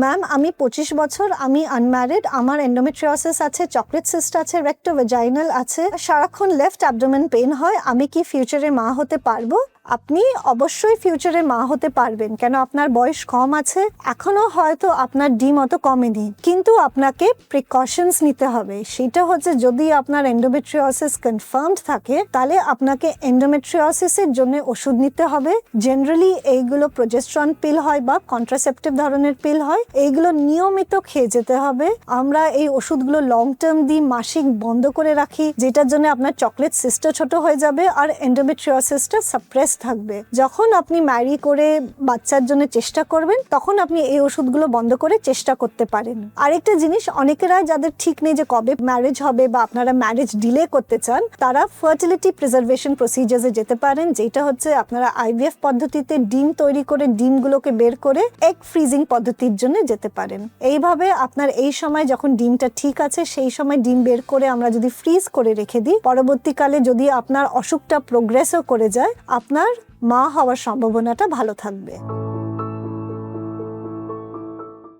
Ma'am আমি পঁচিশ বছর, আমি আনম্যারিড আমার এন্ডোমেট্রিওসিস আছে চকলেট সিস্ট আছে রেক্টো ভেজাইনাল আছে, সারাক্ষণ লেফট অ্যাবডোমেন পেন হয়, আমি কি ফিউচারে মা হতে পারব? আপনি অবশ্যই ফিউচারে মা হতে পারবেন। কেন? আপনার বয়স কম আছে এখনও হয়তো আপনার ডিম অত কমেনি। কিন্তু আপনাকে প্রিকশনস নিতে হবে। সেটা হচ্ছে যদি আপনার এন্ডোমেট্রিওসিস কনফার্মড থাকে, তাহলে আপনাকে এন্ডোমেট্রিওসিসের জন্য ওষুধ নিতে হবে। জেনারেলি এইগুলো প্রোজেস্ট্রন পিল হয় বা কন্ট্রাসেপটিভ ধরনের পিল হয়। এইগুলো নিয়মিত খেয়ে যেতে হবে। আমরা এই ওষুধগুলো লং টার্ম দিই, মাসিক বন্ধ করে রাখি, যেটার জন্য আপনার চকলেট সিস্টটা ছোট হয়ে যাবে আর এন্ডোমেট্রিওসিসটা সাপ্রেস থাকবে। যখন আপনি ম্যারি করে বাচ্চার জন্য চেষ্টা করবেন, তখন আপনি এই ওষুধগুলো বন্ধ করে চেষ্টা করতে পারেন। আরেকটা জিনিস অনেকেরা যাদের ঠিক নেই যে কবে ম্যারেজ হবে বা আপনারা ম্যারেজ ডিলে করতে চান, তারা ফার্টিলিটি প্রিজার্ভেশন প্রসিজার্সে যেতে পারেন, যেটা হচ্ছে আপনারা আইভিএফ পদ্ধতিতে ডিম তৈরি করে ডিমগুলোকে বের করে এগ ফ্রিজিং পদ্ধতির জন্য যেতে পারেন। এইভাবে আপনার এই সময় যখন ডিমটা ঠিক আছে, সেই সময় ডিম বের করে আমরা যদি ফ্রিজ করে রেখে দিই, পরবর্তীকালে যদি আপনার অসুখটা প্রোগ্রেসও করে যায়, আপনার মা হওয়ার সম্ভাবনাটা ভালো থাকবে।